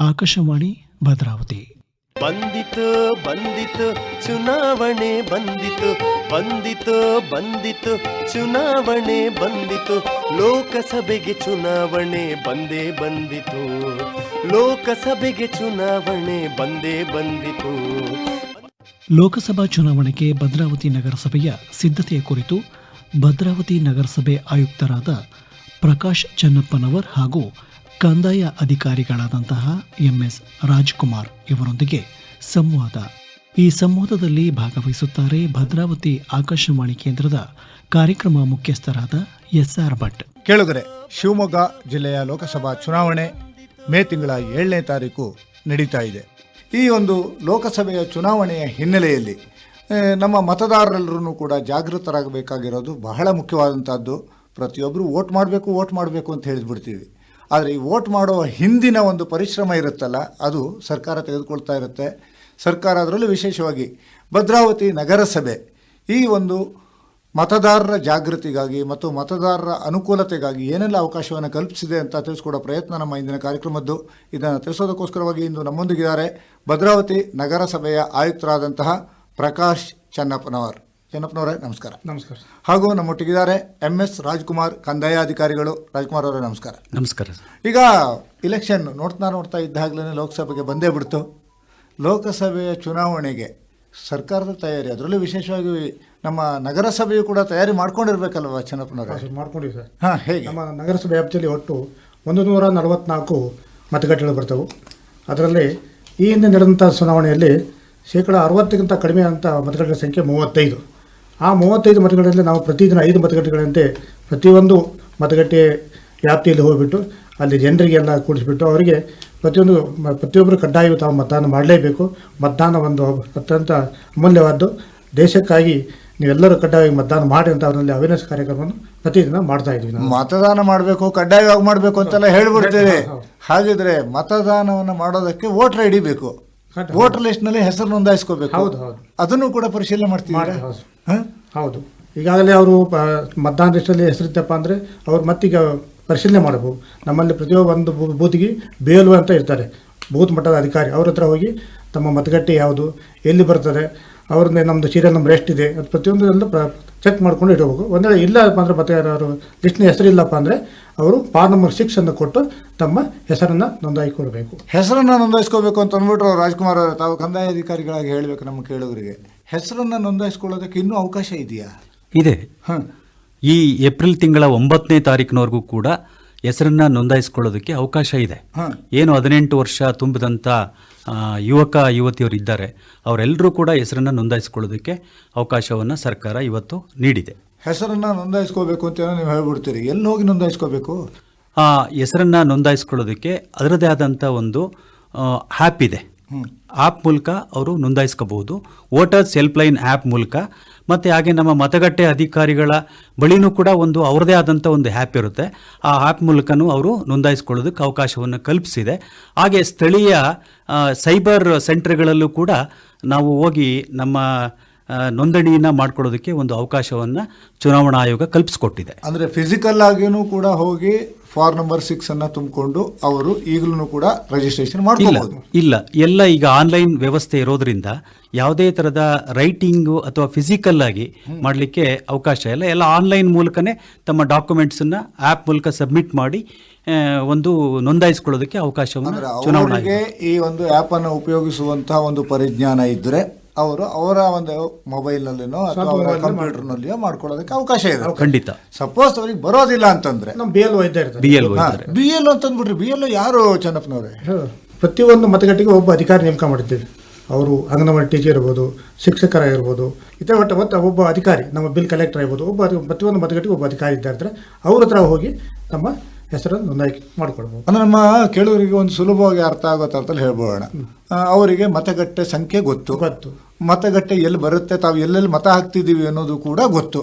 ಆಕಾಶವಾಣಿ ಭದ್ರಾವತಿ. ಬಂದಿತು ಬಂದಿತು ಚುನಾವಣೆ ಬಂದಿತು. ಬಂದಿತು ಬಂದಿತು ಚುನಾವಣೆ ಬಂದಿತು. ಲೋಕಸಭೆಗೆ ಚುನಾವಣೆ ಬಂದೇ ಬಂದಿತು. ಲೋಕಸಭೆಗೆ ಚುನಾವಣೆ ಬಂದೇ ಬಂದಿತು. ಲೋಕಸಭಾ ಚುನಾವಣೆಗೆ ಭದ್ರಾವತಿ ನಗರಸಭೆಯ ಸಿದ್ಧತೆಯ ಕುರಿತು ಭದ್ರಾವತಿ ನಗರಸಭೆ ಆಯುಕ್ತರಾದ ಪ್ರಕಾಶ್ ಚನ್ನಪ್ಪನವರ್ ಹಾಗೂ ಕಂದಾಯ ಅಧಿಕಾರಿಗಳಾದಂತಹ ಎಂಎಸ್ ರಾಜ್ಕುಮಾರ್ ಇವರೊಂದಿಗೆ ಸಂವಾದ. ಈ ಸಂವಾದದಲ್ಲಿ ಭಾಗವಹಿಸುತ್ತಾರೆ ಭದ್ರಾವತಿ ಆಕಾಶವಾಣಿ ಕೇಂದ್ರದ ಕಾರ್ಯಕ್ರಮ ಮುಖ್ಯಸ್ಥರಾದ ಎಸ್ಆರ್ ಭಟ್. ಕೇಳಿದರೆ ಶಿವಮೊಗ್ಗ ಜಿಲ್ಲೆಯ ಲೋಕಸಭಾ ಚುನಾವಣೆ ಮೇ ತಿಂಗಳ ಏಳನೇ ತಾರೀಕು ನಡೀತಾ ಇದೆ. ಈ ಒಂದು ಲೋಕಸಭೆಯ ಚುನಾವಣೆಯ ಹಿನ್ನೆಲೆಯಲ್ಲಿ ನಮ್ಮ ಮತದಾರರೆಲ್ಲರೂ ಕೂಡ ಜಾಗೃತರಾಗಬೇಕಾಗಿರೋದು ಬಹಳ ಮುಖ್ಯವಾದಂಥದ್ದು. ಪ್ರತಿಯೊಬ್ಬರು ವೋಟ್ ಮಾಡಬೇಕು ವೋಟ್ ಮಾಡಬೇಕು ಅಂತ ಹೇಳಿದ್ಬಿಡ್ತೀವಿ. ಆದರೆ ಈ ವೋಟ್ ಮಾಡುವ ಹಿಂದಿನ ಒಂದು ಪರಿಶ್ರಮ ಇರುತ್ತಲ್ಲ, ಅದು ಸರ್ಕಾರ ತೆಗೆದುಕೊಳ್ತಾ ಇರುತ್ತೆ. ಸರ್ಕಾರ ಅದರಲ್ಲೂ ವಿಶೇಷವಾಗಿ ಭದ್ರಾವತಿ ನಗರಸಭೆ ಈ ಒಂದು ಮತದಾರರ ಜಾಗೃತಿಗಾಗಿ ಮತ್ತು ಮತದಾರರ ಅನುಕೂಲತೆಗಾಗಿ ಏನೆಲ್ಲ ಅವಕಾಶವನ್ನು ಕಲ್ಪಿಸಿದೆ ಅಂತ ತಿಳಿಸ್ಕೊಡೋ ಪ್ರಯತ್ನ ನಮ್ಮ ಇಂದಿನ ಕಾರ್ಯಕ್ರಮದ್ದು. ಇದನ್ನು ತಿಳಿಸೋದಕ್ಕೋಸ್ಕರವಾಗಿ ಇಂದು ನಮ್ಮೊಂದಿಗಿದ್ದಾರೆ ಭದ್ರಾವತಿ ನಗರಸಭೆಯ ಆಯುಕ್ತರಾದಂತಹ ಪ್ರಕಾಶ್ ಚನ್ನಪ್ಪನವರ್. ಚನ್ನಪ್ಪನವರೇ ನಮಸ್ಕಾರ. ನಮಸ್ಕಾರ. ಹಾಗೂ ನಮ್ಮೊಟ್ಟಿಗಿದ್ದಾರೆ ಎಂ ಎಸ್ ರಾಜ್ಕುಮಾರ್ ಕಂದಾಯ ಅಧಿಕಾರಿಗಳು. ರಾಜ್ಕುಮಾರ್ ಅವರೇ ನಮಸ್ಕಾರ. ನಮಸ್ಕಾರ ಸರ್. ಈಗ ಇಲೆಕ್ಷನ್ ನೋಡ್ತಾ ನೋಡ್ತಾ ಇದ್ದಾಗಲೇ ಲೋಕಸಭೆಗೆ ಬಂದೇ ಬಿಡ್ತು. ಲೋಕಸಭೆಯ ಚುನಾವಣೆಗೆ ಸರ್ಕಾರದ ತಯಾರಿ ಅದರಲ್ಲೂ ವಿಶೇಷವಾಗಿ ನಮ್ಮ ನಗರಸಭೆಯು ಕೂಡ ತಯಾರಿ ಮಾಡ್ಕೊಂಡಿರ್ಬೇಕಲ್ವ ಚನ್ನಪ್ಪನವರೇ? ಮಾಡ್ಕೊಂಡಿವಿ ಸರ್. ಹಾಂ ಹೇಗೆ? ನಮ್ಮ ನಗರಸಭೆ ವ್ಯಾಪ್ತಿಯಲ್ಲಿ ಒಟ್ಟು ಒಂದು ನೂರ ನಲವತ್ನಾಲ್ಕು ಮತಗಟ್ಟೆಗಳು ಬರ್ತವೆ. ಅದರಲ್ಲಿ ಈ ಹಿಂದೆ ನಡೆದಂಥ ಚುನಾವಣೆಯಲ್ಲಿ ಶೇಕಡ ಅರವತ್ತಕ್ಕಿಂತ ಕಡಿಮೆ ಅಂತ ಮತಗಟ್ಟೆಗಳ ಸಂಖ್ಯೆ ಮೂವತ್ತೈದು. ಆ ಮೂವತ್ತೈದು ಮತಗಟ್ಟೆಗಳಲ್ಲಿ ನಾವು ಪ್ರತಿದಿನ ಐದು ಮತಗಟ್ಟೆಗಳಂತೆ ಪ್ರತಿಯೊಂದು ಮತಗಟ್ಟೆ ವ್ಯಾಪ್ತಿಯಲ್ಲಿ ಹೋಗಿಬಿಟ್ಟು ಅಲ್ಲಿ ಜನರಿಗೆಲ್ಲ ಕೂಡಿಸ್ಬಿಟ್ಟು ಅವರಿಗೆ ಪ್ರತಿಯೊಂದು ಮ- ಪ್ರತಿಯೊಬ್ಬರು ಕಡ್ಡಾಯವು ತಾವು ಮತದಾನ ಮಾಡಲೇಬೇಕು. ಮತದಾನ ಒಂದು ಅತ್ಯಂತ ಅಮೂಲ್ಯವಾದ್ದು. ದೇಶಕ್ಕಾಗಿ ನೀವೆಲ್ಲರೂ ಕಡ್ಡಾಯವಾಗಿ ಮತದಾನ ಮಾಡಿ ಅಂತ ಅವರಲ್ಲಿ ಅವೇರ್ನೆಸ್ ಕಾರ್ಯಕ್ರಮವನ್ನು ಪ್ರತಿದಿನ ಮಾಡ್ತಾ ಇದ್ವಿ ನಾವು. ಮತದಾನ ಮಾಡಬೇಕು ಕಡ್ಡಾಯವಾಗಿ ಮಾಡಬೇಕು ಅಂತೆಲ್ಲ ಹೇಳ್ಬಿಡ್ತೇವೆ. ಹಾಗಿದ್ರೆ ಮತದಾನವನ್ನು ಮಾಡೋದಕ್ಕೆ ವೋಟರ್ ಐ ಡಿ ಬೇಕು. ವೋಟರ್ ಲಿಸ್ಟ್ನಲ್ಲಿ ಹೆಸರು ನೋಂದಾಯಿಸ್ಕೋಬೇಕು. ಹೌದು, ಹೌದು. ಅದನ್ನು ಕೂಡ ಪರಿಶೀಲನೆ ಮಾಡ್ತೀವಿ ಮಾಡ್ತೀವಿ, ಹೌದು. ಈಗಾಗಲೇ ಅವರು ಮತದಾನ ಲಿಸ್ಟಲ್ಲಿ ಹೆಸರಿದ್ದಪ್ಪ ಅಂದರೆ ಅವ್ರು ಮತ್ತೀಗ ಪರಿಶೀಲನೆ ಮಾಡಬೇಕು. ನಮ್ಮಲ್ಲಿ ಪ್ರತಿಯೊಂದು ಬೂತ್ಗೆ ಬೂತಿಗೆ ಬಿ ಅಂತ ಇರ್ತಾರೆ. ಬೂತ್ ಮಟ್ಟದ ಅಧಿಕಾರಿ ಅವ್ರ ಹತ್ರ ಹೋಗಿ ತಮ್ಮ ಮತಗಟ್ಟೆ ಯಾವುದು, ಎಲ್ಲಿ ಬರ್ತದೆ ಅವ್ರನ್ನೇ ನಮ್ಮದು ಸೀರಿಯಲ್ ನಂಬರ್ ಎಷ್ಟಿದೆ ಅದು ಪ್ರತಿಯೊಂದರಲ್ಲೂ ಪ್ರ ಚೆಕ್ ಮಾಡ್ಕೊಂಡು ಇಡಬೇಕು. ಒಂದು ವೇಳೆ ಇಲ್ಲಪ್ಪ ಅಂದರೆ ಮತ್ತೆ ಯಾರು ಲಿಸ್ಟ್ನ ಹೆಸರಿಲ್ಲಪ್ಪ ಅಂದರೆ ಅವರು ಪಾರ್ ನಂಬರ್ ಸಿಕ್ಸ್ ಅನ್ನು ಕೊಟ್ಟು ತಮ್ಮ ಹೆಸರನ್ನು ನೋಂದಾಯಿಕೊಳ್ಬೇಕು ಹೆಸರನ್ನು ನೋಂದಾಯಿಸ್ಕೋಬೇಕು ಅಂತ ಅಂದ್ಬಿಟ್ರು ರಾಜ್ಕುಮಾರ್ ತಾವು ಕಂದಾಯ ಅಧಿಕಾರಿಗಳಾಗಿ ಹೇಳಬೇಕು ನಮ್ಮ ಕೇಳುಗರಿಗೆ. ಹೆಸರನ್ನ ನೋಂದಾಯಿಸ್ಕೊಳ್ಳೋದಕ್ಕೆ ಇನ್ನೂ ಅವಕಾಶ ಇದೆಯಾ? ಇದೆ. ಹಾಂ. ಈ ಏಪ್ರಿಲ್ ತಿಂಗಳ ಒಂಬತ್ತನೇ ತಾರೀಕಿನವರೆಗೂ ಕೂಡ ಹೆಸರನ್ನ ನೋಂದಾಯಿಸ್ಕೊಳ್ಳೋದಕ್ಕೆ ಅವಕಾಶ ಇದೆ. ಏನು ಹದಿನೆಂಟು ವರ್ಷ ತುಂಬಿದಂಥ ಯುವಕ ಯುವತಿಯರು ಇದ್ದಾರೆ. ಅವರೆಲ್ಲರೂ ಕೂಡ ಹೆಸರನ್ನು ನೋಂದಾಯಿಸ್ಕೊಳ್ಳೋದಕ್ಕೆ ಅವಕಾಶವನ್ನು ಸರ್ಕಾರ ಇವತ್ತು ನೀಡಿದೆ. ಹೆಸರನ್ನು ನೋಂದಾಯಿಸ್ಕೋಬೇಕು ಅಂತ ನೀವು ಹೇಳ್ಬಿಡ್ತೀರಿ. ಎಲ್ಲಿ ಹೋಗಿ ನೋಂದಾಯಿಸ್ಕೋಬೇಕು? ಆ ಹೆಸರನ್ನ ನೋಂದಾಯಿಸ್ಕೊಳ್ಳೋದಕ್ಕೆ ಅದರದೇ ಆದಂಥ ಒಂದು ಆ್ಯಪ್ ಇದೆ. ಆ್ಯಪ್ ಮೂಲಕ ಅವರು ನೋಂದಾಯಿಸ್ಕೋಬಹುದು. ವೋಟರ್ಸ್ ಹೆಲ್ಪ್ಲೈನ್ ಆ್ಯಪ್ ಮೂಲಕ. ಮತ್ತು ಹಾಗೆ ನಮ್ಮ ಮತಗಟ್ಟೆ ಅಧಿಕಾರಿಗಳ ಬಳಿನೂ ಕೂಡ ಒಂದು ಅವ್ರದೇ ಆದಂಥ ಒಂದು ಆ್ಯಪ್ ಇರುತ್ತೆ. ಆ ಆ್ಯಪ್ ಮೂಲಕನೂ ಅವರು ನೋಂದಾಯಿಸ್ಕೊಳ್ಳೋದಕ್ಕೆ ಅವಕಾಶವನ್ನು ಕಲ್ಪಿಸಿದೆ. ಹಾಗೆ ಸ್ಥಳೀಯ ಸೈಬರ್ ಸೆಂಟರ್ಗಳಲ್ಲೂ ಕೂಡ ನಾವು ಹೋಗಿ ನಮ್ಮ ನೋಂದಣಿಯನ್ನು ಮಾಡ್ಕೊಳ್ಳೋದಕ್ಕೆ ಒಂದು ಅವಕಾಶವನ್ನು ಚುನಾವಣಾ ಆಯೋಗ ಕಲ್ಪಿಸ್ಕೊಟ್ಟಿದೆ. ಅಂದರೆ ಫಿಸಿಕಲ್ ಆಗಿಯೂ ಕೂಡ ಹೋಗಿ ಫಾರ್ ನಂಬರ್ ಸಿಕ್ಸ್ ಅನ್ನ ತುಂಬಿಕೊಂಡು ಅವರು ಈಗಲೂ ಕೂಡ ರಿಜಿಸ್ಟ್ರೇಷನ್ ಮಾಡಬಹುದು ಮಾಡ್ಕೋಬಹುದು ಇಲ್ಲ. ಎಲ್ಲ ಈಗ ಆನ್ಲೈನ್ ವ್ಯವಸ್ಥೆ ಇರೋದ್ರಿಂದ ಯಾವುದೇ ತರದ ರೈಟಿಂಗ್ ಅಥವಾ ಫಿಸಿಕಲ್ ಆಗಿ ಮಾಡಲಿಕ್ಕೆ ಅವಕಾಶ ಇಲ್ಲ. ಎಲ್ಲ ಆನ್ಲೈನ್ ಮೂಲಕನೇ ತಮ್ಮ ಡಾಕ್ಯುಮೆಂಟ್ಸ್ ಅನ್ನ ಆಪ್ ಮೂಲಕ ಸಬ್ಮಿಟ್ ಮಾಡಿ ಒಂದು ನೋಂದಾಯಿಸಿಕೊಳ್ಳೋದಕ್ಕೆ ಅವಕಾಶವನ್ನು ಚುನಾವಣೆಗೆ ಈ ಒಂದು ಆಪ್ ಅನ್ನು ಉಪಯೋಗಿಸುವಂತಹ ಒಂದು ಪರಿಜ್ಞಾನ ಇದ್ರೆ ಅವರು ಅವರ ಒಂದು ಮೊಬೈಲ್ ನಲ್ಲಿನೋ ಅಥವಾ ಅವರ ಕಂಪ್ಯೂಟರ್ ನಲ್ಲಿಯೋ ಮಾಡ್ಕೊಳ್ಳೋದಕ್ಕೆ ಅವಕಾಶ ಇದೆ. ಖಂಡಿತ. ಸಪೋಸ್ ಅವ್ರಿಗೆ ಬರೋದಿಲ್ಲ ಅಂತಂದ್ರೆ. ನಮ್ಮ ಬಿ ಎಲ್ ವೈದ್ಯ ಇರ್ತಾರೆ ಬಿ ಎಲ್ ಬಿ ಎಲ್ ಅಂತಂದ್ಬಿಟ್ರಿ ಬಿ ಎಲ್ ಯಾರು ಚನ್ನಪ್ಪನವ್ರೆ. ಪ್ರತಿಯೊಂದು ಮತಗಟ್ಟೆಗೆ ಒಬ್ಬ ಅಧಿಕಾರಿ ನೇಮಕ ಮಾಡಿದ್ದೇವೆ ಅವರು ಅಂಗನವಾಡಿ ಟೀಚರ್ ಇರ್ಬೋದು ಶಿಕ್ಷಕರಾಗಿರ್ಬೋದು ಇತರ ಒಟ್ಟು ಒಟ್ಟು ಒಬ್ಬ ಅಧಿಕಾರಿ ನಮ್ಮ ಬಿಲ್ ಕಲೆಕ್ಟರ್ ಇರ್ಬೋದು ಒಬ್ಬ ಪ್ರತಿಯೊಂದು ಮತಗಟ್ಟೆಗೆ ಒಬ್ಬ ಅಧಿಕಾರಿ ಇದ್ದಾರೆ ಅವ್ರ ಹತ್ರ ಹೋಗಿ ನಮ್ಮ ಹೆಸರನ್ನು ನೋಂದಾಯಿಕೆ ಮಾಡ್ಕೊಳ್ಬೋದು. ಅಂದ್ರೆ ನಮ್ಮ ಕೇಳುವರಿಗೆ ಒಂದು ಸುಲಭವಾಗಿ ಅರ್ಥ ಆಗುತ್ತೆ ಅಂತಲೇ ಹೇಳ್ಬೋಣ. ಅವರಿಗೆ ಮತಗಟ್ಟೆ ಸಂಖ್ಯೆ ಗೊತ್ತು. ಗೊತ್ತು. ಮತಗಟ್ಟೆ ಎಲ್ಲಿ ಬರುತ್ತೆ ತಾವು ಎಲ್ಲೆಲ್ಲಿ ಮತ ಹಾಕ್ತಿದೀವಿ ಅನ್ನೋದು ಕೂಡ ಗೊತ್ತು.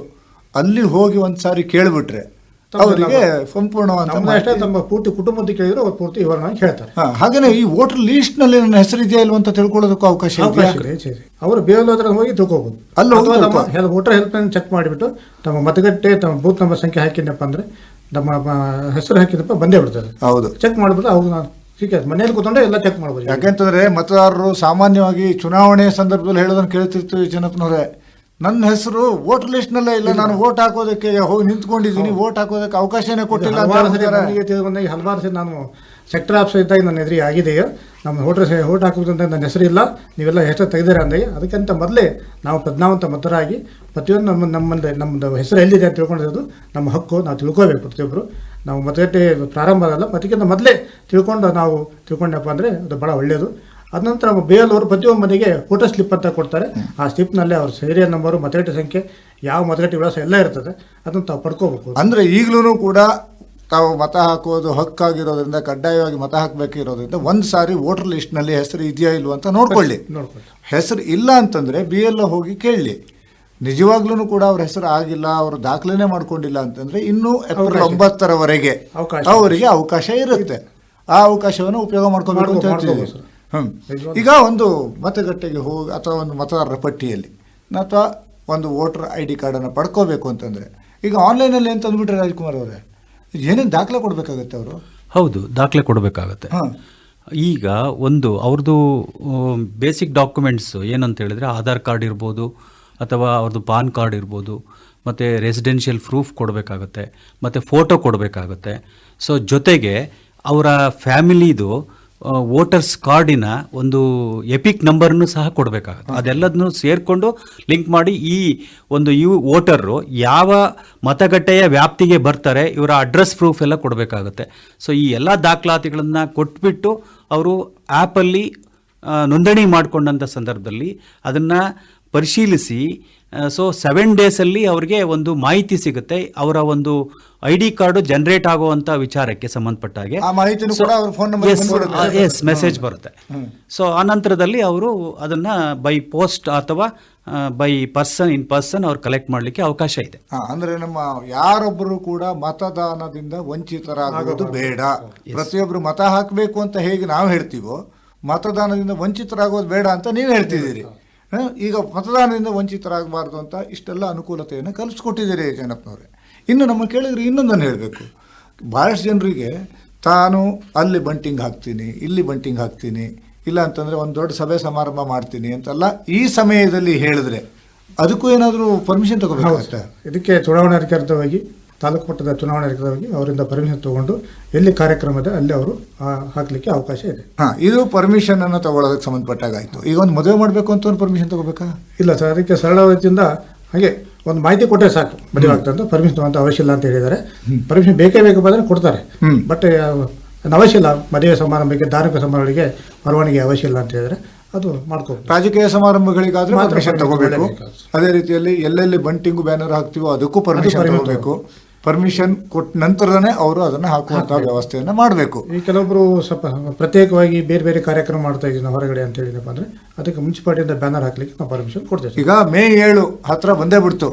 ಅಲ್ಲಿ ಹೋಗಿ ಒಂದು ಸಾರಿ ಕೇಳಿಬಿಟ್ರೆ ಅವರಿಗೆ ಸಂಪೂರ್ಣವಾದ ತಮ್ಮ ಪೂರ್ತಿ ಕುಟುಂಬದ ಕೇಳಿದ್ರೆ ಅವ್ರು ಪೂರ್ತಿ ವಿವರಣೆ ಹೇಳ್ತಾರೆ. ಹಾಗೇನೆ ಈ ವೋಟರ್ ಲಿಸ್ಟ್ನಲ್ಲಿ ನನ್ನ ಹೆಸರು ಇದೆಯಾ ಇಲ್ವ ಅಂತ ತಿಳ್ಕೊಳ್ಳೋದಕ್ಕೂ ಅವಕಾಶ ಅವರು ಬೇರೆ ಹತ್ರ ಹೋಗಿ ತಿಳ್ಕೊಬಹುದು ಅಲ್ಲಿ ಹೋಗಿ ವೋಟರ್ ಹೆಲ್ಪ್ ಚೆಕ್ ಮಾಡಿಬಿಟ್ಟು ತಮ್ಮ ಮತಗಟ್ಟೆ ತಮ್ಮ ಬೂತ್ ನಂಬರ್ ಸಂಖ್ಯೆ ಹಾಕಿದ್ನಪ್ಪ ಅಂದ್ರೆ ನಮ್ಮ ಹೆಸರು ಹಾಕಿದಪ್ಪ ಬಂದೇ ಬಿಡ್ತದೆ ಹೌದು. ಚೆಕ್ ಮಾಡಿಬಿಟ್ಟು ಅವ್ರು ಸಿಕ್ಕ ಮನೇಲಿ ಕೂತ್ಕೊಂಡೆ ಎಲ್ಲ ಚೆಕ್ ಮಾಡ್ಬೋದು ಯಾಕೆಂತಂದ್ರೆ ಮತದಾರರು ಸಾಮಾನ್ಯವಾಗಿ ಚುನಾವಣೆ ಸಂದರ್ಭದಲ್ಲಿ ಹೇಳೋದನ್ನು ಕೇಳ್ತಿರ್ತೀವಿ ಜನಪ್ಪನವ್ರೆ ನನ್ನ ಹೆಸರು ವೋಟ್ ಲಿಸ್ಟ್ ನಲ್ಲೇ ಇಲ್ಲ. ನಾನು ವೋಟ್ ಹಾಕೋದಕ್ಕೆ ಹೋಗಿ ನಿಂತ್ಕೊಂಡಿದ್ದೀನಿ. ವೋಟ್ ಹಾಕೋದಕ್ಕೆ ಅವಕಾಶನೇ ಕೊಟ್ಟಿಲ್ಲ ಹಲವಾರು ಸರಿ ನಾನು ಸೆಕ್ಟರ್ ಆಫೀಸರ್ ಇದ್ದಾಗ ನನ್ನ ಎದುರಿಗೆ ಆಗಿದೆಯೋ? ನಮ್ಮ ಹೋಟ್ರ ಹೋಟ್ ಹಾಕೋದಂತ ನನ್ನ ಹೆಸರಿಲ್ಲ ನೀವೆಲ್ಲ ಹೆಸರು ತೆಗೆದಿರ ಅಂದಾಗ ಅದಕ್ಕಿಂತ ಮೊದಲೇ ನಾವು ಪ್ರಜ್ಞಾವಂತ ಮತರಾಗಿ ಪ್ರತಿಯೊಂದು ನಮ್ಮ ನಮ್ಮಲ್ಲಿ ನಮ್ಮದು ಹೆಸರು ಎಲ್ಲಿದೆ ಅಂತ ತಿಳ್ಕೊಂಡಿರೋದು ನಮ್ಮ ಹಕ್ಕು. ನಾವು ತಿಳ್ಕೋಬೇಕು ಪ್ರತಿಯೊಬ್ಬರು. ನಾವು ಮತಗಟ್ಟೆ ಪ್ರಾರಂಭ ಆಗಲ್ಲ ಅದಕ್ಕಿಂತ ಮೊದಲೇ ತಿಳ್ಕೊಂಡು ನಾವು ತಿಳ್ಕೊಂಡಪ್ಪ ಅಂದರೆ ಅದು ಭಾಳ ಒಳ್ಳೆಯದು. ಅದ ನಂತರ ಬಿ ಎಲ್ ಅವರು ಪ್ರತಿಯೊಂದು ಮನೆಗೆ ಫೋಟೋ ಸ್ಲಿಪ್ ಅಂತ ಕೊಡ್ತಾರೆ. ಆ ಸ್ಲಿಪ್ನಲ್ಲಿ ಅವ್ರ ಸೀರಿಯಲ್ ನಂಬರು ಮತಗಟ್ಟೆ ಸಂಖ್ಯೆ, ಯಾವ ಮತಗಟ್ಟೆ ವಿಳಾಸ ಎಲ್ಲ ಇರ್ತದೆ. ಅದನ್ನು ತಾವು ಪಡ್ಕೋಬೇಕು. ಅಂದರೆ ಈಗಲೂ ಕೂಡ ತಾವು ಮತ ಹಾಕೋದು ಹಕ್ಕಾಗಿರೋದ್ರಿಂದ ಕಡ್ಡಾಯವಾಗಿ ಮತ ಹಾಕಬೇಕಿರೋದ್ರಿಂದ ಒಂದು ಸಾರಿ ವೋಟರ್ ಲಿಸ್ಟ್ನಲ್ಲಿ ಹೆಸರು ಇದೆಯಾ ಇಲ್ವ ಅಂತ ನೋಡ್ಕೊಳ್ಳಿ. ಹೆಸರು ಇಲ್ಲ ಅಂತಂದ್ರೆ ಬಿ ಎಲ್ ಹೋಗಿ ಕೇಳಿ. ನಿಜವಾಗ್ಲೂ ಕೂಡ ಅವ್ರ ಹೆಸರು ಆಗಿಲ್ಲ ಅವರು ದಾಖಲೆನೇ ಮಾಡ್ಕೊಂಡಿಲ್ಲ ಅಂತಂದ್ರೆ ಇನ್ನೂ ಏಪ್ರಿಲ್ ಒಂಬತ್ತರವರೆಗೆ. ಅವರಿಗೆ ಅವಕಾಶ ಇರುತ್ತೆ. ಆ ಅವಕಾಶವನ್ನು ಉಪಯೋಗ ಮಾಡ್ಕೊಬೇಕು ಅಂತ ಹೇಳ್ತೀವಿ ಹ್ಮ್. ಈಗ ಒಂದು ಮತಗಟ್ಟೆಗೆ ಹೋಗಿ ಅಥವಾ ಒಂದು ಮತದಾರರ ಪಟ್ಟಿಯಲ್ಲಿ ಅಥವಾ ಒಂದು ವೋಟರ್ ಐ ಡಿ ಕಾರ್ಡನ್ನು ಪಡ್ಕೋಬೇಕು ಅಂತಂದರೆ ಈಗ ಆನ್ಲೈನಲ್ಲಿ ಅಂತ ಅಂದ್ಬಿಟ್ರೆ ರಾಜ್ಕುಮಾರ್ ಅವರೇ? ಏನೇನು ದಾಖಲೆ ಕೊಡಬೇಕಾಗತ್ತೆ ಅವರು? ಹೌದು ದಾಖಲೆ ಕೊಡಬೇಕಾಗತ್ತೆ. ಈಗ ಒಂದು ಅವ್ರದ್ದು ಬೇಸಿಕ್ ಡಾಕ್ಯುಮೆಂಟ್ಸ್ ಏನಂತ ಹೇಳಿದ್ರೆ ಆಧಾರ್ ಕಾರ್ಡ್ ಇರ್ಬೋದು ಅಥವಾ ಅವ್ರದ್ದು ಪಾನ್ ಕಾರ್ಡ್ ಇರ್ಬೋದು ಮತ್ತು ರೆಸಿಡೆನ್ಷಿಯಲ್ ಪ್ರೂಫ್ ಕೊಡಬೇಕಾಗತ್ತೆ ಮತ್ತು ಫೋಟೋ ಕೊಡಬೇಕಾಗುತ್ತೆ. ಸೊ ಜೊತೆಗೆ ಅವರ ಫ್ಯಾಮಿಲಿದು ವೋಟರ್ಸ್ ಕಾರ್ಡಿನ ಒಂದು ಎಪಿಕ್ ನಂಬರ್ನು ಸಹ ಕೊಡಬೇಕಾಗುತ್ತೆ. ಅದೆಲ್ಲದನ್ನು ಸೇರಿಕೊಂಡು ಲಿಂಕ್ ಮಾಡಿ ಈ ಒಂದು ಯು ವೋಟರು ಯಾವ ಮತಗಟ್ಟೆಯ ವ್ಯಾಪ್ತಿಗೆ ಬರ್ತಾರೆ ಇವರ ಅಡ್ರೆಸ್ ಪ್ರೂಫ್ ಎಲ್ಲ ಕೊಡಬೇಕಾಗುತ್ತೆ. ಸೊ ಈ ಎಲ್ಲ ದಾಖಲಾತಿಗಳನ್ನು ಕೊಟ್ಬಿಟ್ಟು ಅವರು ಆ್ಯಪಲ್ಲಿ ನೋಂದಣಿ ಮಾಡಿಕೊಂಡಂಥ ಸಂದರ್ಭದಲ್ಲಿ ಅದನ್ನು ಪರಿಶೀಲಿಸಿ ಸೊ ಸೆವೆನ್ ಡೇಸಲ್ಲಿ ಅವರಿಗೆ ಒಂದು ಮಾಹಿತಿ ಸಿಗುತ್ತೆ. ಅವರ ಒಂದು ಐ ಡಿ ಕಾರ್ಡು ಜನರೇಟ್ ಆಗುವಂಥ ವಿಚಾರಕ್ಕೆ ಸಂಬಂಧಪಟ್ಟ ಹಾಗೆ. ಆ ಮಾಹಿತಿನೂ ಕೂಡ ಅವ್ರ ಫೋನ್ ನಂಬರ್ ಎಸ್ ಮೆಸೇಜ್ ಬರುತ್ತೆ. ಸೊ ಆ ನಂತರದಲ್ಲಿ ಅವರು ಅದನ್ನ ಬೈ ಪೋಸ್ಟ್ ಅಥವಾ ಬೈ ಪರ್ಸನ್ ಇನ್ ಪರ್ಸನ್ ಅವ್ರು ಕಲೆಕ್ಟ್ ಮಾಡಲಿಕ್ಕೆ ಅವಕಾಶ ಇದೆ. ಅಂದ್ರೆ ನಮ್ಮ ಯಾರೊಬ್ಬರು ಕೂಡ ಮತದಾನದಿಂದ ವಂಚಿತರಾಗುವುದು ಬೇಡ. ಪ್ರತಿಯೊಬ್ಬರು ಮತ ಹಾಕಬೇಕು ಅಂತ ಹೇಗೆ ನಾವು ಹೇಳ್ತೀವೋ ಮತದಾನದಿಂದ ವಂಚಿತರಾಗೋದು ಬೇಡ ಅಂತ ನೀವು ಹೇಳ್ತಿದ್ದೀರಿ? ಈಗ ಮತದಾನದಿಂದ ವಂಚಿತರಾಗಬಾರ್ದು ಅಂತ ಇಷ್ಟೆಲ್ಲ ಅನುಕೂಲತೆಯನ್ನು ಕಲಿಸ್ಕೊಟ್ಟಿದ್ದೀರಿ ಜನಪ್ಪನವ್ರೆ ಇನ್ನು ನಮ್ಮ ಕೇಳಿದ್ರೆ ಇನ್ನೊಂದನ್ನು ಹೇಳಬೇಕು. ಭಾಳಷ್ಟು ಜನರಿಗೆ ತಾನು ಅಲ್ಲಿ ಬಂಟಿಂಗ್ ಹಾಕ್ತೀನಿ, ಇಲ್ಲಿ ಬಂಟಿಂಗ್ ಹಾಕ್ತೀನಿ, ಇಲ್ಲ ಅಂತಂದರೆ ಒಂದು ದೊಡ್ಡ ಸಭೆ ಸಮಾರಂಭ ಮಾಡ್ತೀನಿ ಅಂತೆಲ್ಲ ಈ ಸಮಯದಲ್ಲಿ ಹೇಳಿದ್ರೆ ಅದಕ್ಕೂ ಏನಾದರೂ ಪರ್ಮಿಷನ್ ತಗೋಬೇಕು ಇದಕ್ಕೆ ಚುನಾವಣಾಧಿಕಾರಿತವಾಗಿ ತಾಲೂಕು ಮಟ್ಟದ ಚುನಾವಣಾಧಿಕಾರಿತವಾಗಿ ಅವರಿಂದ ಪರ್ಮಿಷನ್ ತಗೊಂಡು ಎಲ್ಲಿ ಕಾರ್ಯಕ್ರಮ ಇದೆ ಅಲ್ಲಿ ಅವರು ಹಾಕಲಿಕ್ಕೆ ಅವಕಾಶ ಇದೆ. ಹಾಂ ಇದು ಪರ್ಮಿಷನ್ ಅನ್ನು ತಗೊಳ್ಳೋದಕ್ಕೆ ಸಂಬಂಧಪಟ್ಟಾಗ ಆಯ್ತು ಈಗ ಒಂದು ಮದುವೆ ಮಾಡಬೇಕು ಅಂತ ಒಂದು ಪರ್ಮಿಷನ್ ತಗೋಬೇಕಾ? ಇಲ್ಲ ಸರ್ ಅದಕ್ಕೆ ಸರಳ ರೀತಿಯಿಂದ ಹಾಗೆ ಒಂದು ಮಾಹಿತಿ ಕೊಟ್ಟರೆ ಸಾಕು. ಮದುವೆ ಅಂತ ಪರ್ಮಿಷನ್ ತಗೊಂತ ಅವಶ್ಯ ಇಲ್ಲ ಅಂತ ಹೇಳಿದ್ದಾರೆ. ಪರ್ಮಿಷನ್ ಬೇಕೇ ಬೇಕು ಬಂದರೆ ಕೊಡ್ತಾರೆ. ಬಟ್ ಅವಶ್ಯ ಇಲ್ಲ. ಮದುವೆ ಸಮಾರಂಭಕ್ಕೆ ಧಾರ್ಮಿಕ ಸಮಾರಂಭಗಳಿಗೆ ಪರವಾನಗಿ ಅವಶ್ಯ ಇಲ್ಲ ಅಂತ ಹೇಳಿದರೆ ಅದು ಮಾಡ್ಕೋಬೇಕು. ರಾಜಕೀಯ ಸಮಾರಂಭಗಳಿಗಾದ್ರೂ ಪರ್ಮಿಷನ್ ತಗೋಬೇಕು. ಅದೇ ರೀತಿಯಲ್ಲಿ ಎಲ್ಲೆಲ್ಲಿ ಬಂಟಿಂಗು ಬ್ಯಾನರ್ ಹಾಕ್ತೀವೋ ಅದಕ್ಕೂ ಪರ್ಮಿಷನ್ ತಗೋಬೇಕು. ಪರ್ಮಿಷನ್ ಕೊಟ್ಟ ನಂತರನೇ ಅವರು ಅದನ್ನು ಹಾಕುವಂತಹ ವ್ಯವಸ್ಥೆಯನ್ನು ಮಾಡಬೇಕು. ಈ ಕೆಲವೊಬ್ಬರು ಸ್ವಲ್ಪ ಪ್ರತ್ಯೇಕವಾಗಿ ಬೇರೆ ಬೇರೆ ಕಾರ್ಯಕ್ರಮ ಮಾಡ್ತಾ ಇದ್ದೀವಿ ನಾವು ಹೊರಗಡೆ ಅಂತ ಹೇಳಿದಪ್ಪ ಅಂದರೆ ಅದಕ್ಕೆ ಮುನ್ಸಿಪಾಲಿಟಿಯಿಂದ ಬ್ಯಾನರ್ ಹಾಕ್ಲಿಕ್ಕೆ ನಾವು ಪರ್ಮಿಷನ್ ಕೊಡ್ತೇವೆ. ಈಗ ಮೇ ಏಳು ಹತ್ತಿರ ಬಂದೇ ಬಿಡ್ತು.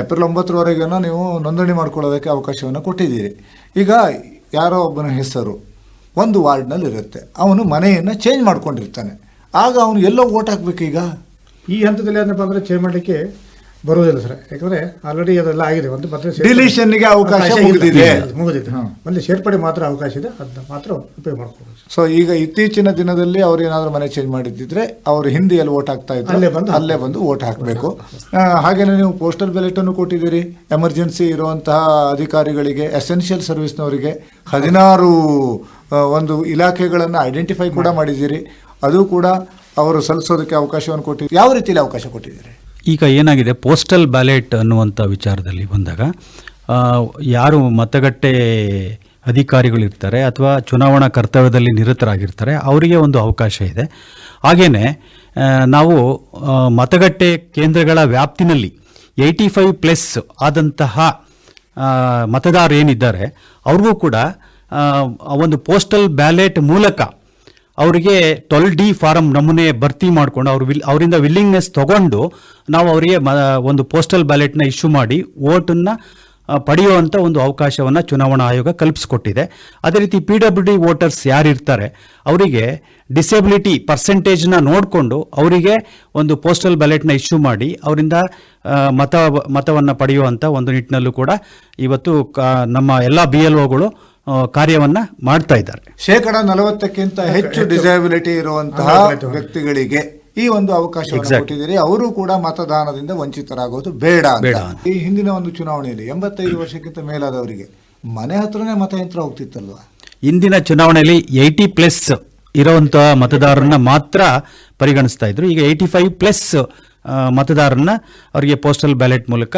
ಏಪ್ರಿಲ್ ಒಂಬತ್ತರವರೆಗೇನೋ ನೀವು ನೋಂದಣಿ ಮಾಡ್ಕೊಳ್ಳೋದಕ್ಕೆ ಅವಕಾಶವನ್ನು ಕೊಟ್ಟಿದ್ದೀರಿ. ಈಗ ಯಾರೋ ಒಬ್ಬನ ಹೆಸರು ಒಂದು ವಾರ್ಡ್ನಲ್ಲಿ ಇರುತ್ತೆ. ಅವನು ಮನೆಯನ್ನು ಚೇಂಜ್ ಮಾಡ್ಕೊಂಡಿರ್ತಾನೆ. ಆಗ ಅವನು ಎಲ್ಲೋ ಓಟ್ ಹಾಕ್ಬೇಕು ಈಗ? ಈ ಹಂತದಲ್ಲಿ ಏನಪ್ಪ ಅಂದರೆ ಚೇಂಜ್ ಮಾಡಲಿಕ್ಕೆ ಬರುವುದಿಲ್ಲ ಸರ್. ಯಾಕಂದ್ರೆ ಆಲ್ರೆಡಿ ಅದೆಲ್ಲ ಆಗಿದೆ. ಒಂದು ಮತ್ತೆ ಡಿಲಿಷನ್ಗೆ ಅವಕಾಶ. ಮುಗಿದಿದೆ. ಮುಗಿದಿದೆ. ಅಲ್ಲಿ ಸೇರ್ಪಡೆ ಮಾತ್ರ ಅವಕಾಶ ಇದೆ. ಅದನ್ನ ಮಾತ್ರ ಉಪಯೋಗ ಮಾಡ್ಕೋಬೋದು ಸೊ ಈಗ ಇತ್ತೀಚಿನ ದಿನದಲ್ಲಿ ಅವ್ರು ಏನಾದ್ರು ಮನೆ ಚೇಂಜ್ ಮಾಡಿದ್ದಿದ್ರೆ ಅವ್ರು ಹಿಂದಿಯಲ್ಲಿ ವೋಟ್ ಹಾಕ್ತಾ ಇದ್ರು. ಅಲ್ಲೇ ಬಂದು ಅಲ್ಲೇ ಬಂದು ವೋಟ್ ಹಾಕಬೇಕು. ಹಾಗೇನೆ ನೀವು ಪೋಸ್ಟಲ್ ಬ್ಯಾಲೆಟ್ ಅನ್ನು ಕೊಟ್ಟಿದ್ದೀರಿ. ಎಮರ್ಜೆನ್ಸಿ ಇರುವಂತಹ ಅಧಿಕಾರಿಗಳಿಗೆ ಎಸೆನ್ಷಿಯಲ್ ಸರ್ವಿಸ್ನವರಿಗೆ ಹದಿನಾರು ಒಂದು ಇಲಾಖೆಗಳನ್ನು ಐಡೆಂಟಿಫೈ ಕೂಡ ಮಾಡಿದ್ದೀರಿ. ಅದು ಕೂಡ ಅವರು ಸಲ್ಲಿಸೋದಕ್ಕೆ ಅವಕಾಶವನ್ನು ಕೊಟ್ಟಿದ್ದೀರಿ. ಯಾವ ರೀತಿಯಲ್ಲಿ ಅವಕಾಶ ಕೊಟ್ಟಿದ್ದೀರಿ? ಈಗ ಏನಾಗಿದೆ? ಪೋಸ್ಟಲ್ ಬ್ಯಾಲೆಟ್ ಅನ್ನುವಂಥ ವಿಚಾರದಲ್ಲಿ ಬಂದಾಗ ಯಾರು ಮತಗಟ್ಟೆ ಅಧಿಕಾರಿಗಳು ಇರ್ತಾರೆ ಅಥವಾ ಚುನಾವಣಾ ಕರ್ತವ್ಯದಲ್ಲಿ ನಿರತರಾಗಿರ್ತಾರೆ, ಅವರಿಗೆ ಒಂದು ಅವಕಾಶ ಇದೆ. ಹಾಗೆಯೇ ನಾವು ಮತಗಟ್ಟೆ ಕೇಂದ್ರಗಳ ವ್ಯಾಪ್ತಿನಲ್ಲಿ ಏಯ್ಟಿ ಫೈವ್ ಪ್ಲಸ್ ಆದಂತಹ ಮತದಾರರೇನಿದ್ದಾರೆ ಅವ್ರಿಗೂ ಕೂಡ ಒಂದು ಪೋಸ್ಟಲ್ ಬ್ಯಾಲೆಟ್ ಮೂಲಕ ಅವರಿಗೆ ಟ್ವೆಲ್ ಡಿ ಫಾರಂ ನಮೂನೆ ಭರ್ತಿ ಮಾಡಿಕೊಂಡು ಅವ್ರು ವಿಲ್ ಅವರಿಂದ ವಿಲ್ಲಿಂಗ್ನೆಸ್ ತಗೊಂಡು ನಾವು ಅವರಿಗೆ ಒಂದು ಪೋಸ್ಟಲ್ ಬ್ಯಾಲೆಟ್ನ ಇಶ್ಯೂ ಮಾಡಿ ವೋಟನ್ನು ಪಡೆಯುವಂಥ ಒಂದು ಅವಕಾಶವನ್ನು ಚುನಾವಣಾ ಆಯೋಗ ಕಲ್ಪಿಸ್ಕೊಟ್ಟಿದೆ. ಅದೇ ರೀತಿ ಪಿ ಡಬ್ಲ್ಯೂ ಡಿ ವೋಟರ್ಸ್ ಯಾರಿರ್ತಾರೆ, ಅವರಿಗೆ ಡಿಸೆಬಿಲಿಟಿ ಪರ್ಸೆಂಟೇಜ್ನ ನೋಡಿಕೊಂಡು ಅವರಿಗೆ ಒಂದು ಪೋಸ್ಟಲ್ ಬ್ಯಾಲೆಟ್ನ ಇಶ್ಯೂ ಮಾಡಿ ಅವರಿಂದ ಮತ, ಮತವನ್ನು ಪಡೆಯುವಂಥ ಒಂದು ನಿಟ್ಟಿನಲ್ಲೂ ಕೂಡ ಇವತ್ತು ನಮ್ಮ ಎಲ್ಲ ಬಿ ಎಲ್ ಒಗಳು ಕಾರ್ಯವನ್ನ ಮಾಡ್ತಾ ಇದ್ದಾರೆ. ಶೇಕಡ ನಲವತ್ತಕ್ಕಿಂತ ಹೆಚ್ಚು ಡಿಸಬಿಲಿಟಿ ಇರುವಂತಹ ವ್ಯಕ್ತಿಗಳಿಗೆ ಈ ಒಂದು ಅವಕಾಶ. ಕೊಟ್ಟಿದ್ದೀರಿ. ಅವರು ಕೂಡ ಮತದಾನದಿಂದ ವಂಚಿತರಾಗೋದು ಬೇಡ ಈ ಹಿಂದಿನ ಒಂದು ಚುನಾವಣೆಯಲ್ಲಿ ಎಂಬತ್ತೈದು ವರ್ಷಕ್ಕಿಂತ ಮೇಲಾದವರಿಗೆ ಮನೆ ಹತ್ರನೇ ಮತಯಂತ್ರ ಹೋಗ್ತಿತ್ತಲ್ವಾ? ಇಂದಿನ ಚುನಾವಣೆಯಲ್ಲಿ ಏಯ್ಟಿ ಪ್ಲಸ್ ಇರುವಂತಹ ಮತದಾರರನ್ನ ಮಾತ್ರ ಪರಿಗಣಿಸ್ತಾ ಇದ್ರು. ಈಗ ಏಯ್ಟಿ ಫೈವ್ ಪ್ಲಸ್ ಮತದಾರರನ್ನ ಅವರಿಗೆ ಪೋಸ್ಟಲ್ ಬ್ಯಾಲೆಟ್ ಮೂಲಕ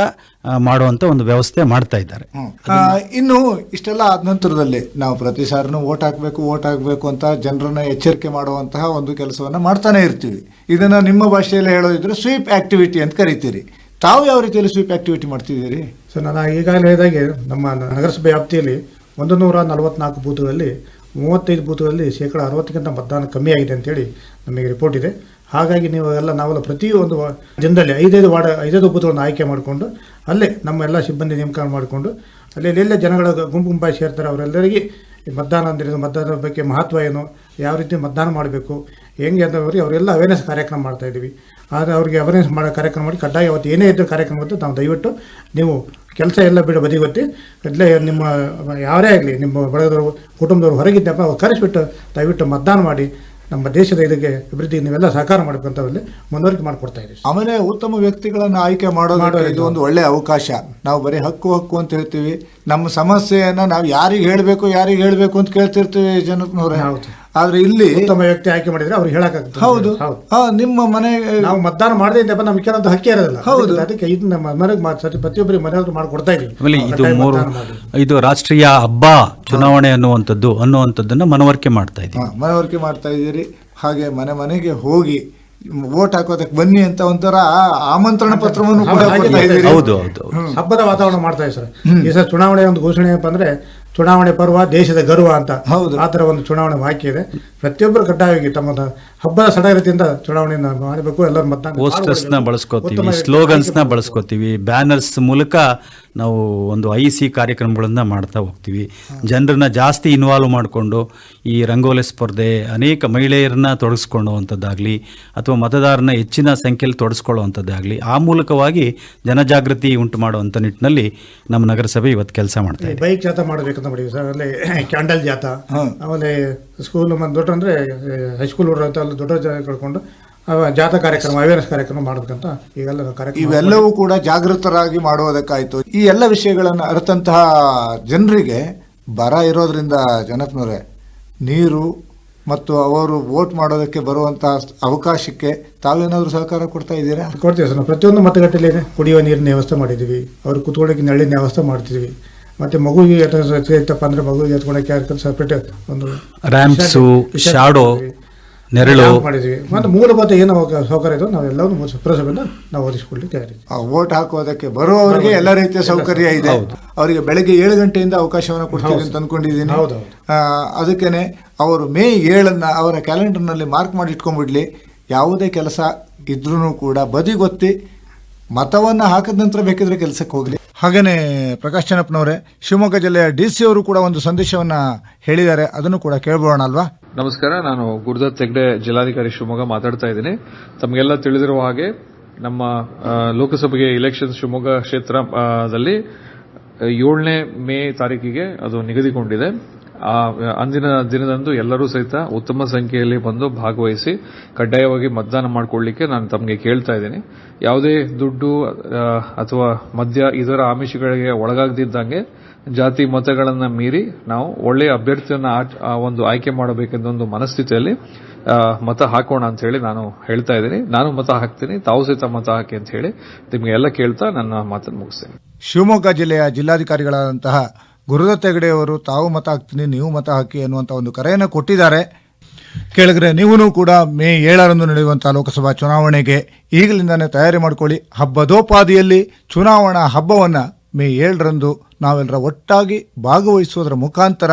ಮಾಡುವಂತ ಒಂದು ವ್ಯವಸ್ಥೆ ಮಾಡ್ತಾ ಇದ್ದಾರೆ. ಇನ್ನು ಇಷ್ಟೆಲ್ಲ ಆದ ನಂತರದಲ್ಲಿ ನಾವು ಪ್ರತಿ ಸಾರನು ಓಟ್ ಹಾಕಬೇಕು ಓಟ್ ಹಾಕಬೇಕು ಅಂತ ಜನರನ್ನ ಎಚ್ಚರಿಕೆ ಮಾಡುವಂತಹ ಒಂದು ಕೆಲಸವನ್ನ ಮಾಡ್ತಾನೆ ಇರ್ತೀವಿ. ಇದನ್ನ ನಿಮ್ಮ ಭಾಷೆಯಲ್ಲಿ ಹೇಳೋದಿದ್ರೆ ಸ್ವೀಪ್ ಆಕ್ಟಿವಿಟಿ ಅಂತ ಕರಿತೀರಿ. ತಾವು ಯಾವ ರೀತಿಯಲ್ಲಿ ಸ್ವೀಪ್ ಆಕ್ಟಿವಿಟಿ ಮಾಡ್ತಿದ್ದೀರಿ? ಸೊ ನಾನು ಈಗಾಗಲೇ ಹೇಳಿದಾಗೆ ನಮ್ಮ ನಗರಸಭೆ ವ್ಯಾಪ್ತಿಯಲ್ಲಿ ಒಂದು ನೂರ ನಲವತ್ನಾಲ್ಕು ಬೂತ್ಗಳಲ್ಲಿ ಮೂವತ್ತೈದು ಬೂತ್ಗಳಲ್ಲಿ ಶೇಕಡ ಅರವತ್ತಕ್ಕಿಂತ ಮತದಾನ ಕಮ್ಮಿ ಆಗಿದೆ ಅಂತೇಳಿ ನಮಗೆ ರಿಪೋರ್ಟ್ ಇದೆ. ಹಾಗಾಗಿ ನೀವು ಎಲ್ಲ ನಾವೆಲ್ಲ ಪ್ರತಿಯೊಂದು ದಿನದಲ್ಲಿ ಐದೈದು ವಾರ್ಡ್, ಐದೈದು ಬೂತ್ಗಳನ್ನು ಆಯ್ಕೆ ಮಾಡಿಕೊಂಡು ಅಲ್ಲೇ ನಮ್ಮ ಎಲ್ಲ ಸಿಬ್ಬಂದಿ ನೇಮಕ ಮಾಡಿಕೊಂಡು ಅಲ್ಲಿ ಎಲ್ಲೆಲ್ಲ ಜನಗಳ ಗುಂಪು ಗುಂಪಾಗಿ ಸೇರ್ತಾರೆ. ಅವರೆಲ್ಲರಿಗೆ ಮತದಾನ ಅಂದಿರೋದು ಮತದಾನದ ಬಗ್ಗೆ ಮಹತ್ವ ಏನು, ಯಾವ ರೀತಿ ಮತದಾನ ಮಾಡಬೇಕು, ಹೆಂಗೆ ಅಂತವ್ರಿಗೆ ಅವರೆಲ್ಲ ಅವೇರ್ನೆಸ್ ಕಾರ್ಯಕ್ರಮ ಮಾಡ್ತಾ ಇದ್ದೀವಿ. ಆದರೆ ಅವರಿಗೆ ಅವೇರ್ನೆಸ್ ಮಾಡೋ ಕಾರ್ಯಕ್ರಮ ಮಾಡಿ ಕಡ್ಡಾಯ ಅವತ್ತು ಏನೇ ಇದ್ದರೂ ಕಾರ್ಯಕ್ರಮ ಅಂತ ನಾವು ದಯವಿಟ್ಟು ನೀವು ಕೆಲಸ ಎಲ್ಲ ಬಿಡು ಬದಿಗೊತ್ತಿ, ಇಲ್ಲೇ ನಿಮ್ಮ, ಯಾರೇ ಆಗಲಿ, ನಿಮ್ಮ ಬಳಗದವರು, ಕುಟುಂಬದವರು ಹೊರಗಿದ್ದಪ್ಪ, ಅವ್ರು ಕರೆಸಿಬಿಟ್ಟು ದಯವಿಟ್ಟು ಮತದಾನ ಮಾಡಿ. ನಮ್ಮ ದೇಶದ ಇದಕ್ಕೆ ಅಭಿವೃದ್ಧಿ ನೀವೆಲ್ಲ ಸಹಕಾರ ಮಾಡಬೇಕಂತವಲ್ಲಿ ಮನವರಿಕೆ ಮಾಡಿಕೊಡ್ತಾ ಇದ್ದೀವಿ ಆಮೇಲೆ ಉತ್ತಮ ವ್ಯಕ್ತಿಗಳನ್ನು ಆಯ್ಕೆ ಮಾಡೋದು ಇದು ಒಂದು ಒಳ್ಳೆಯ ಅವಕಾಶ. ನಾವು ಬರೀ ಹಕ್ಕು ಹಕ್ಕು ಅಂತ ಹೇಳ್ತೀವಿ. ನಮ್ಮ ಸಮಸ್ಯೆಯನ್ನು ನಾವು ಯಾರಿಗೆ ಹೇಳಬೇಕು ಯಾರಿಗೆ ಹೇಳಬೇಕು ಅಂತ ಕೇಳ್ತಿರ್ತೀವಿ ಜನಕ್ಕೆ ಹೌದು. ಆದ್ರೆ ಇಲ್ಲಿ ಉತ್ತಮ ವ್ಯಕ್ತಿ ಆಯ್ಕೆ ಮಾಡಿದ್ರೆ ಅವ್ರು ಹೇಳಕ್ ಹೌದು. ಹೌದು. ಹಾ ನಿಮ್ಮ ಮನೆ ನಾವು ಮತದಾನ ಮಾಡದೇ ಇದ್ದಪ್ಪ ನಮ್ಗೆ ಕೆಲವೊಂದು ಹಕ್ಕಿ ಇರೋದಿಲ್ಲ. ಹೌದು. ಅದಕ್ಕೆ- ಇದು ನಮ್ಮ ಮನೆಗೆ ಮಾ- ಸತಿ ಪ್ರತಿಯೊಬ್ಬರಿಗೆ ಮನೆಯವ್ರು ಮಾಡ್ಕೊಡ್ತಾ ಇದೀವಿ ಆಮೇಲೆ ಇದು ಮೂರು ಇದು ರಾಷ್ಟ್ರೀಯ ಹಬ್ಬ ಚುನಾವಣೆ ಅನ್ನುವಂಥದ್ದು ಅನ್ನುವಂಥದ್ದನ್ನ ಮನವರಿಕೆ ಮಾಡ್ತಾ ಇದ್ದೀವಿ. ಮನವರಿಕೆ ಮಾಡ್ತಾ ಇದ್ದೀರಿ. ಹಾಗೆ ಮನೆ ಮನೆಗೆ ಹೋಗಿ ವೋಟ್ ಹಾಕೋದಕ್ಕೆ ಬನ್ನಿ ಅಂತ ಒಂಥರ ಆಮಂತ್ರಣ ಪತ್ರವನ್ನು ಕೂಡ ಕೊಡ್ತಾ ಇದ್ದೀರಿ. ಹೌದು ಹೌದು. ಹಬ್ಬದ ವಾತಾವರಣ ಮಾಡ್ತಾ ಇದೆ ಸರ್ ಈ ಸರ್ ಚುನಾವಣೆ ಒಂದು ಘೋಷಣೆ ಏನಪ್ಪ ಅಂದ್ರೆ ಚುನಾವಣೆ ಪರ್ವ ದೇಶದ ಗರ್ವ ಅಂತ ಹೌದು. ಆ ಥರ ಒಂದು ಚುನಾವಣೆ ವಾಕ್ಯ ಇದೆ ಪ್ರತಿಯೊಬ್ಬರು ಕಡ್ಡಾಯವಾಗಿ ತಮ್ಮ ಹಬ್ಬದ ಸಡಗರದಿಂದ ಚುನಾವಣೆಯನ್ನು ಮಾಡಬೇಕು ಎಲ್ಲರೂ ಮತ ಪೋಸ್ಟರ್ಸ್ನ ಮಾಡಬೇಕು. ಬಳಸ್ಕೋತೀವಿ ಸ್ಲೋಗನ್ಸ್ನ ಬಳಸ್ಕೋತೀವಿ ಬ್ಯಾನರ್ಸ್ ಮೂಲಕ ನಾವು ಒಂದು ಐ ಸಿ ಕಾರ್ಯಕ್ರಮಗಳನ್ನ ಮಾಡ್ತಾ ಹೋಗ್ತೀವಿ ಜನರನ್ನ ಜಾಸ್ತಿ ಇನ್ವಾಲ್ವ್ ಮಾಡಿಕೊಂಡು ಈ ರಂಗೋಲಿ ಸ್ಪರ್ಧೆ ಅನೇಕ ಮಹಿಳೆಯರನ್ನ ತೊಡಗಿಸ್ಕೊಳ್ಳುವಂಥದ್ದಾಗಲಿ ಅಥವಾ ಮತದಾರನ ಹೆಚ್ಚಿನ ಸಂಖ್ಯೆಯಲ್ಲಿ ತೊಡಗಿಸ್ಕೊಳ್ಳುವಂಥದ್ದಾಗಲಿ ಆ ಮೂಲಕವಾಗಿ ಜನಜಾಗೃತಿ ಉಂಟು ಮಾಡುವಂಥ ನಿಟ್ಟಿನಲ್ಲಿ ನಮ್ಮ ನಗರಸಭೆ ಇವತ್ತು ಕೆಲಸ ಮಾಡ್ತಾ ಇದೆ ಬೈಕ್ ಜಾಥಾ ಮಾಡಬೇಕಂತ ಮಾಡಿದ್ವಿ ಸರ್. ಅಲ್ಲಿ ಕ್ಯಾಂಡಲ್ ಜಾತ ಆಮೇಲೆ ಸ್ಕೂಲ್ ಮತ್ತು ದೊಡ್ಡ ಅಂದರೆ ಹೈಸ್ಕೂಲ್ ಹುಡುಗರು ಅಂತ ಅಲ್ಲಿ ದೊಡ್ಡ ಜನ ಕಳ್ಕೊಂಡು ಜಾಥಾ ಕಾರ್ಯಕ್ರಮ ಅವೇರ್ನೆಸ್ ಕಾರ್ಯಕ್ರಮ ಮಾಡಬೇಕಂತ ಈಗೆಲ್ಲ ಕಾರ್ಯಕ್ರಮ ಇವೆಲ್ಲವೂ ಕೂಡ ಜಾಗೃತರಾಗಿ ಮಾಡುವುದಕ್ಕಾಯಿತು. ಈ ಎಲ್ಲ ವಿಷಯಗಳನ್ನು ಅರಿತಂತಹ ಜನರಿಗೆ ಬರ ಇರೋದ್ರಿಂದ ಜನಪ್ನವರೇ ನೀರು ಮತ್ತು ಅವರು ವೋಟ್ ಮಾಡೋದಕ್ಕೆ ಬರುವಂತಹ ಅವಕಾಶಕ್ಕೆ ತಾವೇನಾದರೂ ಸಹಕಾರ ಕೊಡ್ತಾ ಇದ್ದೀರಾ? ಕೊಡ್ತೀವಿ ಸರ್. ನಾವು ಪ್ರತಿಯೊಂದು ಮತಗಟ್ಟೆಯಲ್ಲಿ ಕುಡಿಯುವ ನೀರಿನ ವ್ಯವಸ್ಥೆ ಮಾಡಿದ್ದೀವಿ. ಅವರು ಕುತ್ಕೊಳ್ಳೋಕೆ ನಳ್ಳಿನ ವ್ಯವಸ್ಥೆ ಮಾಡ್ತಿದ್ವಿ ಮತ್ತು ಮಗುವಿಗೆ ಇತ್ತಪ್ಪ ಅಂದರೆ ಮಗುವಿಗೆ ಎತ್ಕೊಳಕ್ಕೆ ಸಪ್ರೇಟ್ ಒಂದು ರ್ಯಾಂಪ್ಸು ಶಾಡೋ ಮಾಡಿದ್ವಿ. ನೆರಳು ಮಾಡಿದ್ವಿ. ಮತ್ತು ಮೂಲಭೂತ ಏನು ಸೌಕರ್ಯ ಇದೋ ನಾವೆಲ್ಲವೂ ಪುರಸಭೆಯಿಂದ ನಾವು ಒದಗಿಸ್ಕೊಡ್ಲಿಕ್ಕೆ ತಯಾರಿ ಆ ವೋಟ್ ಹಾಕೋದಕ್ಕೆ ಬರುವವರಿಗೆ ಎಲ್ಲ ರೀತಿಯ ಸೌಕರ್ಯ ಇದೆ. ಅವರಿಗೆ ಬೆಳಗ್ಗೆ ಏಳು ಗಂಟೆಯಿಂದ ಅವಕಾಶವನ್ನು ಕೊಡ್ತೀವಿ ಅಂತ ಅನ್ಕೊಂಡಿದ್ದೀನಿ ಹೌದು, ಹೌದು. ಆ, ಅದಕ್ಕೇನೆ ಅವರು ಮೇ ಏಳನ್ನ ಅವರ ಕ್ಯಾಲೆಂಡರ್ನಲ್ಲಿ ಮಾರ್ಕ್ ಮಾಡಿ ಇಟ್ಕೊಂಡ್ಬಿಡ್ಲಿ ಯಾವುದೇ ಕೆಲಸ ಇದ್ರೂ ಕೂಡ ಬದಿಗೊತ್ತಿ ಮತವನ್ನ ಹಾಕಿದ ನಂತರ ಬೇಕಿದ್ರೆ ಕೆಲಸಕ್ಕೆ ಹೋಗಲಿ. ಹಾಗೇನೆ ಪ್ರಕಾಶ್ ಚೆನ್ನಪ್ಪನವರೇ, ಶಿವಮೊಗ್ಗ ಜಿಲ್ಲೆಯ ಡಿ ಸಿ ಅವರು ಕೂಡ ಒಂದು ಸಂದೇಶವನ್ನ ಹೇಳಿದ್ದಾರೆ. ಅದನ್ನು ಕೂಡ ಕೇಳ್ಬೋಣ ಅಲ್ವಾ? ನಮಸ್ಕಾರ, ನಾನು ಗುರುದತ್ ಹೆಗ್ಡೆ, ಜಿಲ್ಲಾಧಿಕಾರಿ ಶಿವಮೊಗ್ಗ ಮಾತಾಡ್ತಾ ಇದ್ದೀನಿ. ತಮಗೆಲ್ಲ ತಿಳಿದಿರುವ ಹಾಗೆ ನಮ್ಮ ಲೋಕಸಭೆಗೆ ಇಲೆಕ್ಷನ್ ಶಿವಮೊಗ್ಗ ಕ್ಷೇತ್ರದಲ್ಲಿ ಏಳನೇ ಮೇ ತಾರೀಕಿಗೆ ಅದು ನಿಗದಿಗೊಂಡಿದೆ. ಆ, ಅಂದಿನ ದಿನದಂದು ಎಲ್ಲರೂ ಸಹಿತ ಉತ್ತಮ ಸಂಖ್ಯೆಯಲ್ಲಿ ಬಂದು ಭಾಗವಹಿಸಿ ಕಡ್ಡಾಯವಾಗಿ ಮತದಾನ ಮಾಡಿಕೊಳ್ಳಿಕ್ಕೆ ನಾನು ತಮಗೆ ಕೇಳ್ತಾ ಇದ್ದೀನಿ. ಯಾವುದೇ ದುಡ್ಡು ಅಥವಾ ಮದ್ಯ, ಇದರ ಆಮಿಷಗಳಿಗೆ ಒಳಗಾಗದಿದ್ದಂಗೆ ಜಾತಿ ಮತಗಳನ್ನು ಮೀರಿ ನಾವು ಒಳ್ಳೆಯ ಅಭ್ಯರ್ಥಿಯನ್ನು ಒಂದು ಆಯ್ಕೆ ಮಾಡಬೇಕೆಂದ ಒಂದು ಮನಸ್ಥಿತಿಯಲ್ಲಿ ಮತ ಹಾಕೋಣ ಅಂತ ಹೇಳಿ ನಾನು ಹೇಳ್ತಾ ಇದ್ದೀನಿ. ನಾನು ಮತ ಹಾಕ್ತೀನಿ, ತಾವು ಸಹಿತ ಮತ ಹಾಕಿ ಅಂತ ಹೇಳಿ ನಿಮಗೆ ಎಲ್ಲ ಕೇಳ್ತಾ ನನ್ನ ಮಾತನ್ನು ಮುಗಿಸ್ತೇನೆ. ಶಿವಮೊಗ್ಗ ಜಿಲ್ಲೆಯ ಜಿಲ್ಲಾಧಿಕಾರಿಗಳಾದಂತಹ ಗುರುದತ್ತ ಹೆಗಡೆಯವರು ತಾವು ಮತ ಹಾಕ್ತೀನಿ, ನೀವು ಮತ ಹಾಕಿ ಅನ್ನುವಂಥ ಒಂದು ಕರೆಯನ್ನು ಕೊಟ್ಟಿದ್ದಾರೆ. ಕೇಳಿದ್ರೆ ನೀವೂ ಕೂಡ ಮೇ ಏಳರಂದು ನಡೆಯುವಂಥ ಲೋಕಸಭಾ ಚುನಾವಣೆಗೆ ಈಗಲಿಂದಾನೇ ತಯಾರಿ ಮಾಡಿಕೊಳ್ಳಿ. ಹಬ್ಬದೋಪಾದಿಯಲ್ಲಿ ಚುನಾವಣಾ ಹಬ್ಬವನ್ನು ಮೇ ಏಳರಂದು ನಾವೆಲ್ಲರ ಒಟ್ಟಾಗಿ ಭಾಗವಹಿಸುವುದರ ಮುಖಾಂತರ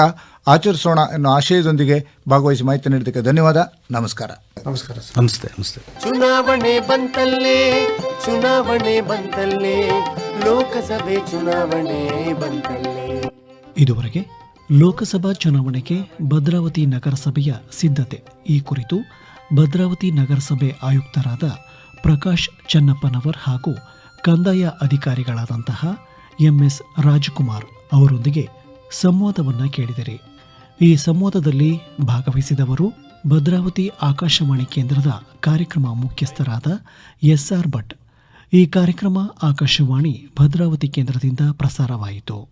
ಆಚರಿಸೋಣ ಎನ್ನುವ ಆಶಯದೊಂದಿಗೆ ಭಾಗವಹಿಸಿ ಮಾಹಿತಿ ನೀಡಿದ್ದಕ್ಕೆ ಧನ್ಯವಾದ. ನಮಸ್ಕಾರ. ನಮಸ್ಕಾರ ಸರ್. ನಮಸ್ತೆ ನಮಸ್ತೆ. ಚುನಾವಣೆ ಬಂತಲ್ಲೇ ಚುನಾವಣೆ ಬಂತಲ್ಲೇ ಲೋಕಸಭೆ ಚುನಾವಣೆ ಬಂತಲ್ಲೇ. ಇದುವರೆಗೆ ಲೋಕಸಭಾ ಚುನಾವಣೆಗೆ ಭದ್ರಾವತಿ ನಗರಸಭೆಯ ಸಿದ್ಧತೆ. ಈ ಕುರಿತು ಭದ್ರಾವತಿ ನಗರಸಭೆ ಆಯುಕ್ತರಾದ ಪ್ರಕಾಶ್ ಚನ್ನಪ್ಪನವರ್ ಹಾಗೂ ಕಂದಾಯ ಅಧಿಕಾರಿಗಳಾದಂತಹ ಎಂಎಸ್ ರಾಜಕುಮಾರ್ ಅವರೊಂದಿಗೆ ಸಂವಾದವನ್ನ ಕೇಳಿದರೆ. ಈ ಸಂವಾದದಲ್ಲಿ ಭಾಗವಹಿಸಿದವರು ಭದ್ರಾವತಿ ಆಕಾಶವಾಣಿ ಕೇಂದ್ರದ ಕಾರ್ಯಕ್ರಮ ಮುಖ್ಯಸ್ಥರಾದ ಎಸ್ಆರ್ ಭಟ್. ಈ ಕಾರ್ಯಕ್ರಮ ಆಕಾಶವಾಣಿ ಭದ್ರಾವತಿ ಕೇಂದ್ರದಿಂದ ಪ್ರಸಾರವಾಯಿತು.